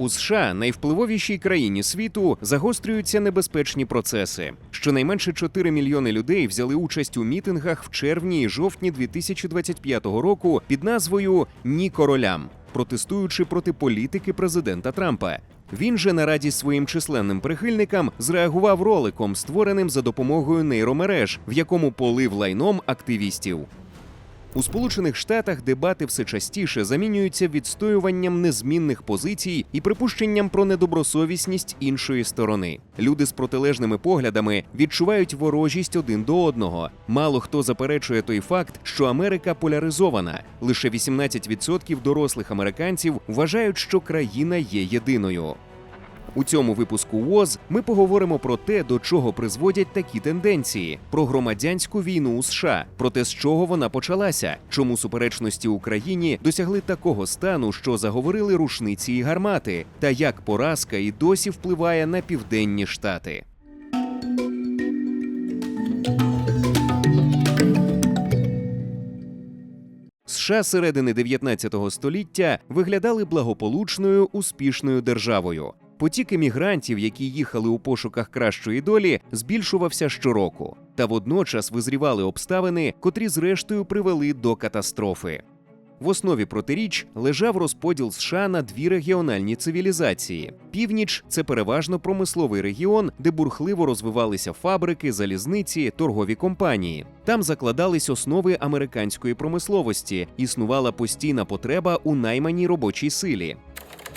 У США, найвпливовішій країні світу, загострюються небезпечні процеси. Щонайменше 4 мільйони людей взяли участь у мітингах в червні і жовтні 2025 року під назвою Ні королям, протестуючи проти політики президента Трампа. Він же на радість своїм численним прихильникам зреагував роликом, створеним за допомогою нейромереж, в якому полив лайном активістів. У Сполучених Штатах дебати все частіше замінюються відстоюванням незмінних позицій і припущенням про недобросовісність іншої сторони. Люди з протилежними поглядами відчувають ворожість один до одного. Мало хто заперечує той факт, що Америка поляризована. Лише 18% дорослих американців вважають, що країна є єдиною. У цьому випуску ВОЗ ми поговоримо про те, до чого призводять такі тенденції, про громадянську війну у США, про те, з чого вона почалася, чому суперечності Україні досягли такого стану, що заговорили рушниці і гармати, та як поразка і досі впливає на південні штати. США середини 19 століття виглядали благополучною успішною державою. Потік емігрантів, які їхали у пошуках кращої долі, збільшувався щороку, та водночас визрівали обставини, котрі зрештою привели до катастрофи. В основі протиріч лежав розподіл США на дві регіональні цивілізації. Північ це переважно промисловий регіон, де бурхливо розвивалися фабрики, залізниці, торгові компанії. Там закладались основи американської промисловості, існувала постійна потреба у найманій робочій силі.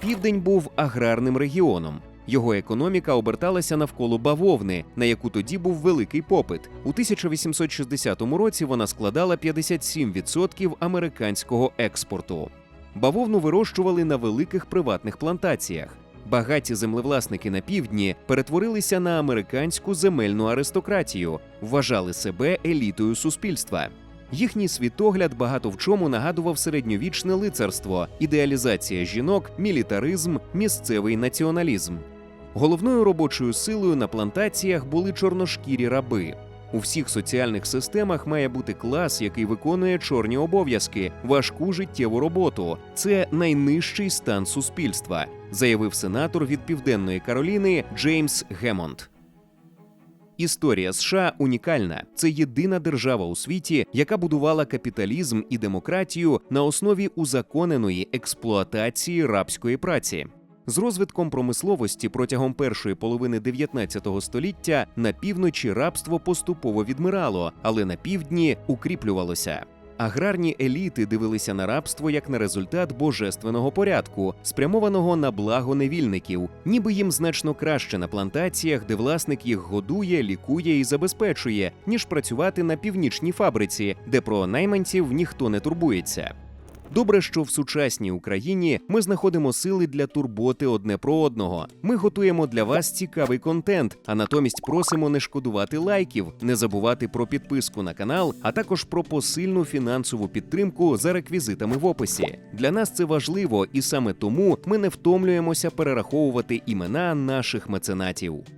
Південь був аграрним регіоном. Його економіка оберталася навколо бавовни, на яку тоді був великий попит. У 1860 році вона складала 57% американського експорту. Бавовну вирощували на великих приватних плантаціях. Багаті землевласники на півдні перетворилися на американську земельну аристократію, вважали себе елітою суспільства. Їхній світогляд багато в чому нагадував середньовічне лицарство, ідеалізація жінок, мілітаризм, місцевий націоналізм. Головною робочою силою на плантаціях були чорношкірі раби. У всіх соціальних системах має бути клас, який виконує чорні обов'язки, важку життєву роботу. Це найнижчий стан суспільства, заявив сенатор від Південної Кароліни Джеймс Гемонд. Історія США унікальна. Це єдина держава у світі, яка будувала капіталізм і демократію на основі узаконеної експлуатації рабської праці. З розвитком промисловості протягом першої половини 19 століття на півночі рабство поступово відмирало, але на півдні укріплювалося. Аграрні еліти дивилися на рабство як на результат божественного порядку, спрямованого на благо невільників, ніби їм значно краще на плантаціях, де власник їх годує, лікує і забезпечує, ніж працювати на північній фабриці, де про найманців ніхто не турбується. Добре, що в сучасній Україні ми знаходимо сили для турботи одне про одного. Ми готуємо для вас цікавий контент, а натомість просимо не шкодувати лайків, не забувати про підписку на канал, а також про посильну фінансову підтримку за реквізитами в описі. Для нас це важливо, і саме тому ми не втомлюємося перераховувати імена наших меценатів.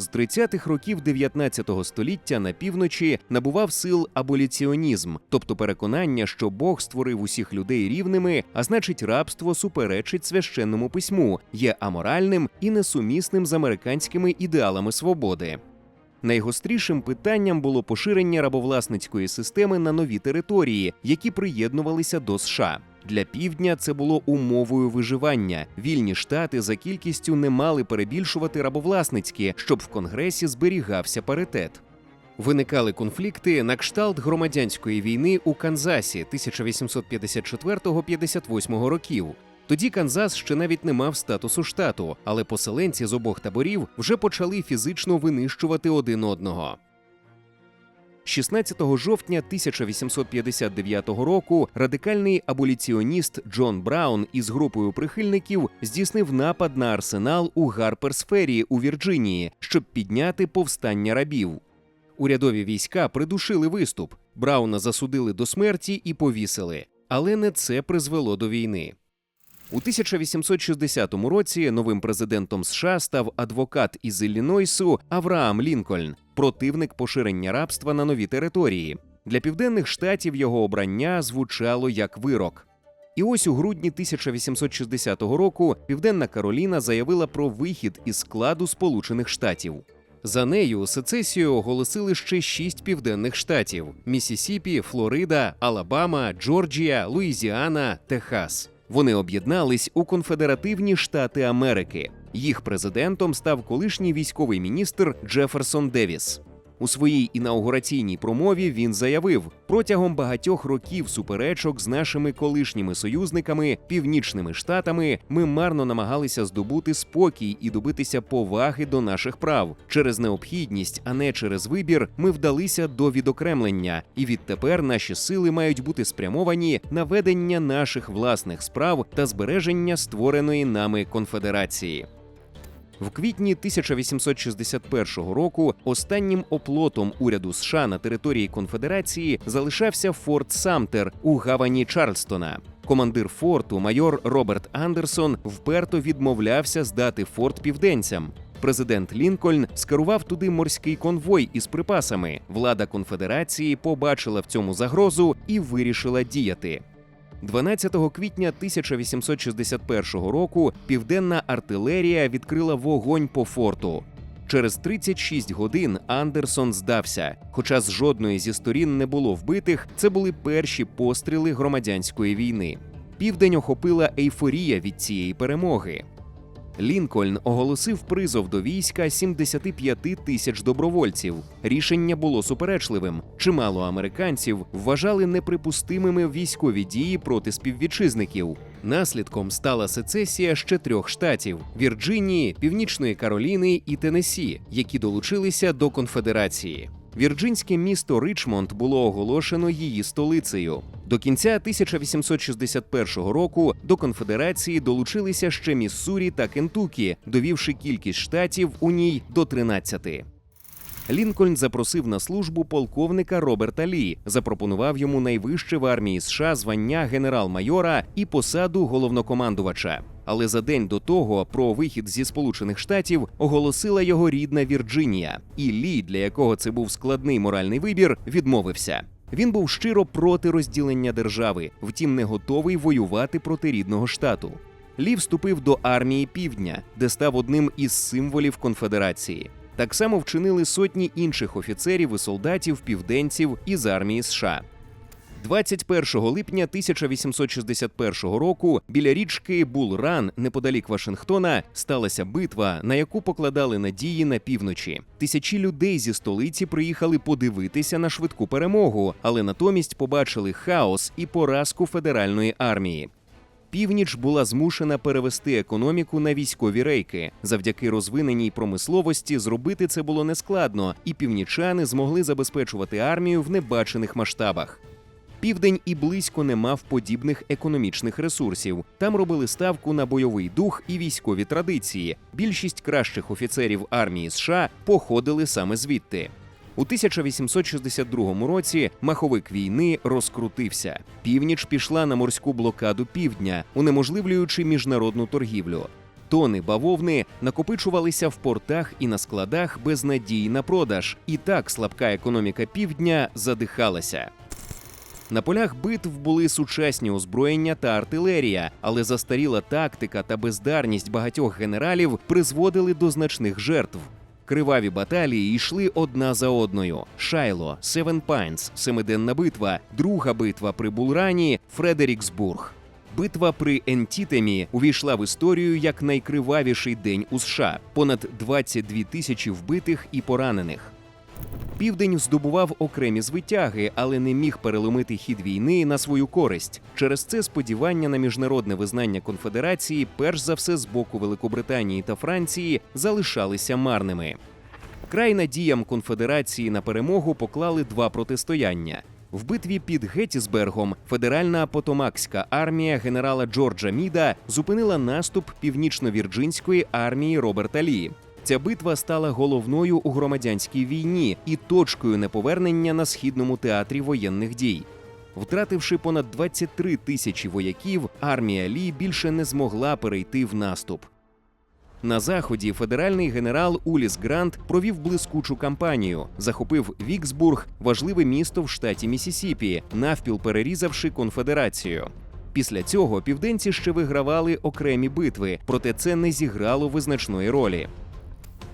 З 30-х років 19 століття на півночі набував сил аболіціонізм, тобто переконання, що Бог створив усіх людей рівними, а значить, рабство суперечить священному письму, є аморальним і несумісним з американськими ідеалами свободи. Найгострішим питанням було поширення рабовласницької системи на нові території, які приєднувалися до США. Для півдня це було умовою виживання. Вільні штати за кількістю не мали перебільшувати рабовласницькі, щоб в конгресі зберігався паритет. Виникали конфлікти на кшталт громадянської війни у Канзасі 1854-58 років. Тоді Канзас ще навіть не мав статусу штату, але поселенці з обох таборів вже почали фізично винищувати один одного. 16 жовтня 1859 року радикальний аболіціоніст Джон Браун із групою прихильників здійснив напад на арсенал у Гарперсфері у Вірджинії, щоб підняти повстання рабів. Урядові війська придушили виступ. Брауна засудили до смерті і повісили. Але не це призвело до війни. У 1860 році новим президентом США став адвокат із Іллінойсу Авраам Лінкольн, противник поширення рабства на нові території. Для південних штатів його обрання звучало як вирок. І ось у грудні 1860 року Південна Кароліна заявила про вихід із складу Сполучених Штатів. За нею сецесію оголосили ще шість південних штатів: Місісіпі, Флорида, Алабама, Джорджія, Луїзіана, Техас. Вони об'єднались у конфедеративні штати Америки. Їх президентом став колишній військовий міністр Джеферсон Девіс. У своїй інаугураційній промові він заявив: протягом багатьох років суперечок з нашими колишніми союзниками, північними штатами, ми марно намагалися здобути спокій і добитися поваги до наших прав. Через необхідність, а не через вибір, ми вдалися до відокремлення, і відтепер наші сили мають бути спрямовані на ведення наших власних справ та збереження створеної нами конфедерації. В квітні 1861 року останнім оплотом уряду США на території конфедерації залишався форт Самтер у гавані Чарльстона. Командир форту, майор Роберт Андерсон, вперто відмовлявся здати форт південцям. Президент Лінкольн скерував туди морський конвой із припасами. Влада конфедерації побачила в цьому загрозу і вирішила діяти. 12 квітня 1861 року південна артилерія відкрила вогонь по форту. Через 36 годин Андерсон здався. Хоча з жодної зі сторін не було вбитих, це були перші постріли громадянської війни. Південь охопила ейфорія від цієї перемоги. Лінкольн оголосив призов до війська 75 тисяч добровольців. Рішення було суперечливим. Чимало американців вважали неприпустимими військові дії проти співвітчизників. Наслідком стала сецесія ще трьох штатів: Вірджинії, Північної Кароліни і Теннессі, які долучилися до конфедерації. Вірджинське місто Ричмонд було оголошено її столицею. До кінця 1861 року до конфедерації долучилися ще Міссурі та Кентукі, довівши кількість штатів у ній до 13. Лінкольн запросив на службу полковника Роберта Лі, запропонував йому найвище в армії США звання генерал-майора і посаду головнокомандувача. Але за день до того про вихід зі Сполучених Штатів оголосила його рідна Вірджинія, і Лі, для якого це був складний моральний вибір, відмовився. Він був щиро проти розділення держави, втім не готовий воювати проти рідного штату. Лі вступив до армії Півдня, де став одним із символів конфедерації. Так само вчинили сотні інших офіцерів і солдатів південців із армії США. 21 липня 1861 року біля річки Булран, неподалік Вашингтона, сталася битва, на яку покладали надії на півночі. Тисячі людей зі столиці приїхали подивитися на швидку перемогу, але натомість побачили хаос і поразку федеральної армії. Північ була змушена перевести економіку на військові рейки. Завдяки розвиненій промисловості зробити це було нескладно, і північани змогли забезпечувати армію в небачених масштабах. Південь і близько не мав подібних економічних ресурсів. Там робили ставку на бойовий дух і військові традиції. Більшість кращих офіцерів армії США походили саме звідти. У 1862 році маховик війни розкрутився. Північ пішла на морську блокаду півдня, унеможливлюючи міжнародну торгівлю. Тони бавовни накопичувалися в портах і на складах без надії на продаж. І так слабка економіка півдня задихалася. На полях битв були сучасні озброєння та артилерія, але застаріла тактика та бездарність багатьох генералів призводили до значних жертв. Криваві баталії йшли одна за одною: Шайло, Севен Пайнс, Семиденна битва, друга битва при Булрані, Фредеріксбург. Битва при Ентітемі увійшла в історію як найкривавіший день у США понад 22 тисячі вбитих і поранених. Південь здобував окремі звитяги, але не міг переломити хід війни на свою користь. Через це сподівання на міжнародне визнання конфедерації, перш за все з боку Великобританії та Франції, залишалися марними. Край надіям конфедерації на перемогу поклали два протистояння. В битві під Геттісбергом федеральна потомакська армія генерала Джорджа Міда зупинила наступ північно-вірджинської армії Роберта Лі. Ця битва стала головною у громадянській війні і точкою неповернення на східному театрі воєнних дій. Втративши понад 23 тисячі вояків, армія Лі більше не змогла перейти в наступ. На заході федеральний генерал Уліс Грант провів блискучу кампанію, захопив Віксбург, важливе місто в штаті Місісіпі, навпіл перерізавши конфедерацію. Після цього південці ще вигравали окремі битви, проте це не зіграло визначної ролі.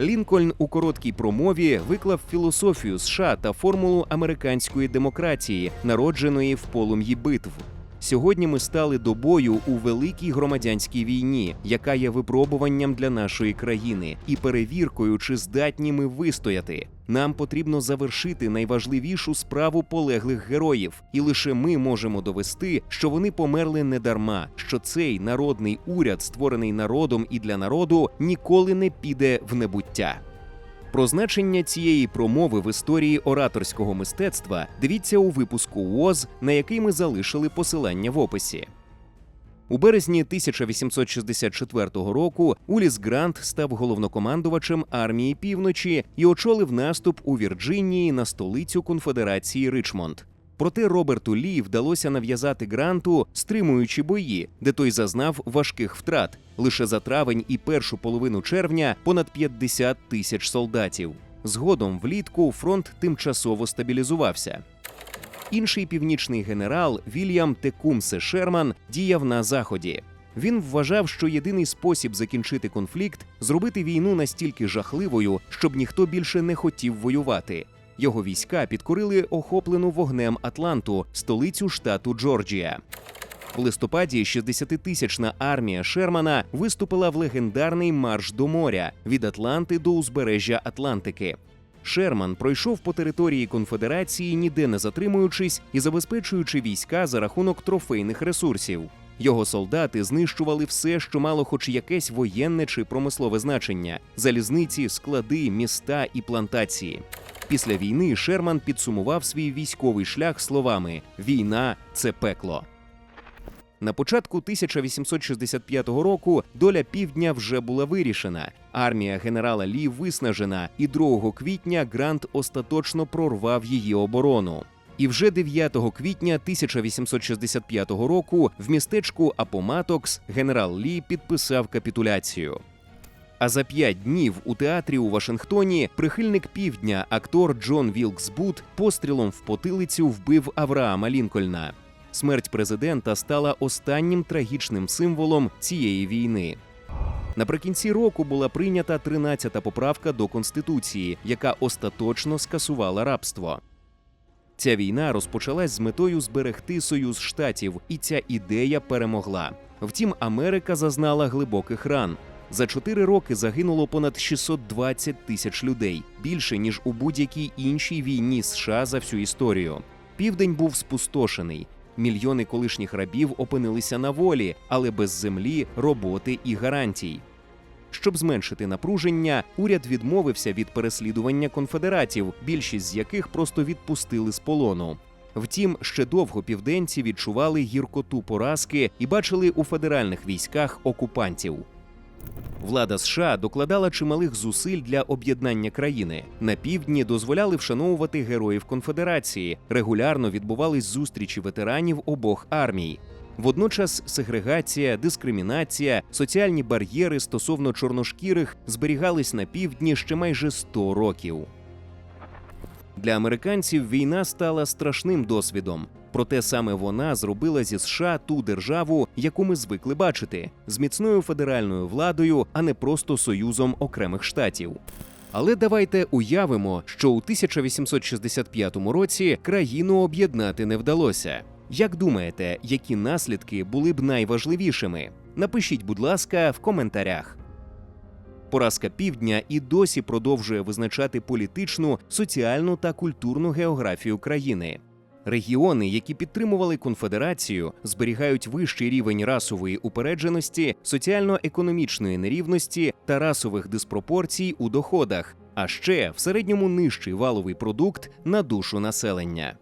Лінкольн у короткій промові виклав філософію США та формулу американської демократії, народженої в полум'ї битв. Сьогодні ми стали до бою у великій громадянській війні, яка є випробуванням для нашої країни, і перевіркою, чи здатні ми вистояти. Нам потрібно завершити найважливішу справу полеглих героїв, і лише ми можемо довести, що вони померли не дарма, що цей народний уряд, створений народом і для народу, ніколи не піде в небуття. Про значення цієї промови в історії ораторського мистецтва дивіться у випуску УОЗ, на який ми залишили посилання в описі. У березні 1864 року Уліс Грант став головнокомандувачем армії півночі і очолив наступ у Вірджинії на столицю конфедерації Ричмонд. Проте Роберту Лі вдалося нав'язати гранту, стримуючи бої, де той зазнав важких втрат. Лише за травень і першу половину червня понад 50 тисяч солдатів. Згодом влітку фронт тимчасово стабілізувався. Інший північний генерал Вільям Текумсе Шерман діяв на заході. Він вважав, що єдиний спосіб закінчити конфлікт зробити війну настільки жахливою, щоб ніхто більше не хотів воювати. Його війська підкорили охоплену вогнем Атланту, столицю штату Джорджія. В листопаді 60-тисячна армія Шермана виступила в легендарний марш до моря від Атланти до узбережжя Атлантики. Шерман пройшов по території конфедерації, ніде не затримуючись і забезпечуючи війська за рахунок трофейних ресурсів. Його солдати знищували все, що мало хоч якесь воєнне чи промислове значення: залізниці, склади, міста і плантації. Після війни Шерман підсумував свій військовий шлях словами: Війна це пекло. На початку 1865 року доля півдня вже була вирішена. Армія генерала Лі виснажена, і 2 квітня Грант остаточно прорвав її оборону. І вже 9 квітня 1865 року в містечку Апоматокс генерал Лі підписав капітуляцію. А за п'ять днів у театрі у Вашингтоні прихильник півдня, актор Джон Вілкс Бут пострілом в потилицю вбив Авраама Лінкольна. Смерть президента стала останнім трагічним символом цієї війни. Наприкінці року була прийнята 13-та поправка до конституції, яка остаточно скасувала рабство. Ця війна розпочалась з метою зберегти союз штатів, і ця ідея перемогла. Втім, Америка зазнала глибоких ран. За чотири роки загинуло понад 620 тисяч людей більше ніж у будь-якій іншій війні США за всю історію. Південь був спустошений. Мільйони колишніх рабів опинилися на волі, але без землі, роботи і гарантій. Щоб зменшити напруження, уряд відмовився від переслідування конфедератів, більшість з яких просто відпустили з полону. Втім, ще довго південці відчували гіркоту поразки і бачили у федеральних військах окупантів. Влада США докладала чималих зусиль для об'єднання країни. На півдні дозволяли вшановувати героїв конфедерації. Регулярно відбувались зустрічі ветеранів обох армій. Водночас сегрегація, дискримінація, соціальні бар'єри стосовно чорношкірих зберігались на півдні ще майже 100 років. Для американців війна стала страшним досвідом. Проте саме вона зробила зі США ту державу, яку ми звикли бачити, з міцною федеральною владою, а не просто союзом окремих штатів. Але давайте уявимо, що у 1865 році країну об'єднати не вдалося. Як думаєте, які наслідки були б найважливішими? Напишіть, будь ласка, в коментарях. Поразка півдня і досі продовжує визначати політичну, соціальну та культурну географію країни. Регіони, які підтримували конфедерацію, зберігають вищий рівень расової упередженості, соціально-економічної нерівності та расових диспропорцій у доходах, а ще в середньому нижчий валовий продукт на душу населення.